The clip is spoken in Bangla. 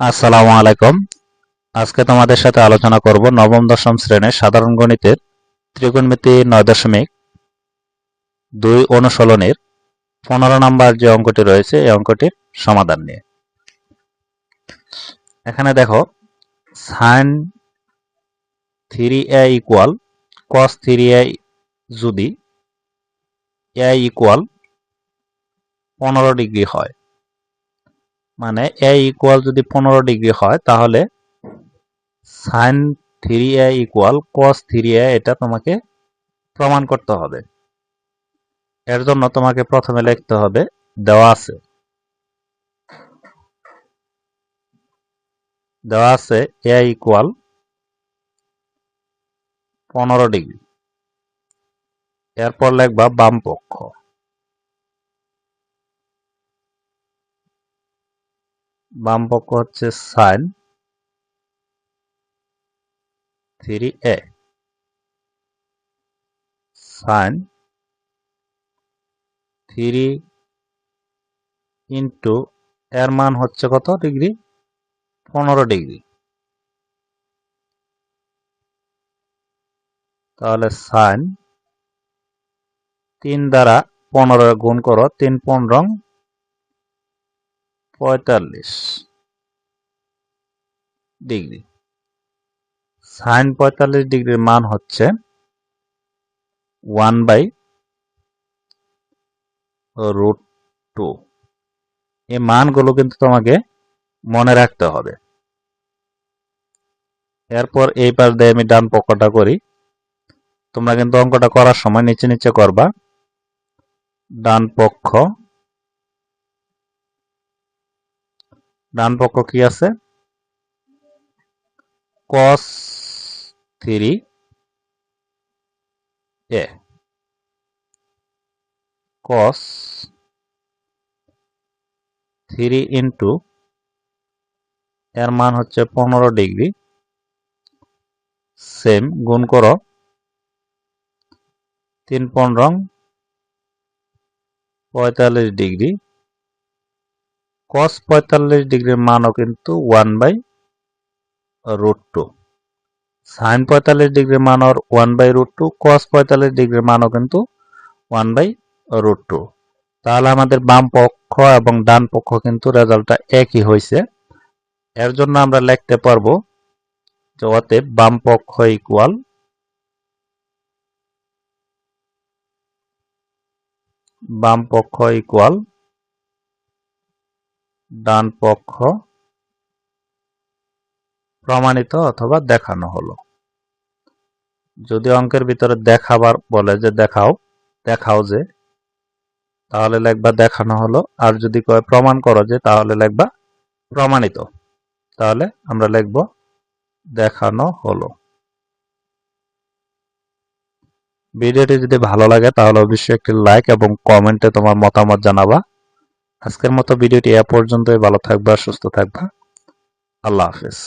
আসসালামু আলাইকুম। আজকে তোমাদের সাথে আলোচনা করব নবম, দশম শ্রেণির সাধারণ গণিতের ত্রিকোণমিতি নয় দশমিক দুই অনুশীলনের পনেরো নম্বর যে অঙ্কটি রয়েছে, এই অঙ্কটির সমাধান নিয়ে। এখানে দেখো sine three A equal cos three A যদি এ ইকুয়াল পনেরো ডিগ্রি হয় মানে এ ইকুয়াল যদি পনেরো ডিগ্রি হয়, তাহলে sine three A equal cos three A এটা তোমাকে প্রমাণ করতে হবে। এর জন্য তোমাকে প্রথমে লিখতে হবে, দেওয়া আছে। দেওয়া আছে এ ইকুয়াল পনেরো ডিগ্রি এরপর লিখবা বাম পক্ষ। বাম পক্ষ হচ্ছে sine, three A. Sine, three into এর মান হচ্ছে কত ডিগ্রি? পনেরো ডিগ্রি। তাহলে সাইন তিন দ্বারা পনেরো গুণ করো, তিন পনেরো পঁয়তাল্লিশ। ডিগ্রি। সাইন পঁয়তাল্লিশ ডিগ্রির মান হচ্ছে ওয়ান বাই রুট টু এই মানগুলো কিন্তু তোমাকে মনে রাখতে হবে। এরপর এই পাশ দিয়ে আমি ডান পক্ষটা করি। তোমরা কিন্তু অঙ্কটা করার সময় নিচে নিচে করবা। ডান পক্ষ ডান পক্ষ কি আছে? Cos three A. Cos three into এর মান হচ্ছে পনেরো ডিগ্রি। সেম গুণ করো। তিন পনেরো পঁয়তাল্লিশ ডিগ্রি। কস পঁয়তাল্লিশ ডিগ্রির মানও কিন্তু one by root two sine পঁয়তাল্লিশ ডিগ্রির মান one by root two cos পঁয়তাল্লিশ ডিগ্রির মানও কিন্তু ওয়ান বাই রুট টু তাহলে আমাদের বাম পক্ষ এবং ডান পক্ষ কিন্তু রেজাল্টটা একই হয়েছে এর জন্য আমরা লিখতে পারব যে অতএব বাম পক্ষ ইকুয়াল বাম পক্ষ ইকুয়াল ডান পক্ষ প্রমাণিত অথবা দেখানো হলো। যদি অঙ্কের ভিতরে দেখাবার বলে যে দেখাও দেখাও যে, তাহলে লেখবা দেখানো হলো। আর যদি কয় প্রমাণ করো যে, তাহলে লেখবা প্রমাণিত। তাহলে আমরা লিখব দেখানো হলো। ভিডিওটি যদি ভালো লাগে, তাহলে অবশ্যই একটি লাইক এবং কমেন্টে তোমার মতামত জানাবা। আজকের মতো ভিডিওটি এ পর্যন্তই। ভালো থাকবা সুস্থ থাকবা। আল্লাহ হাফেজ।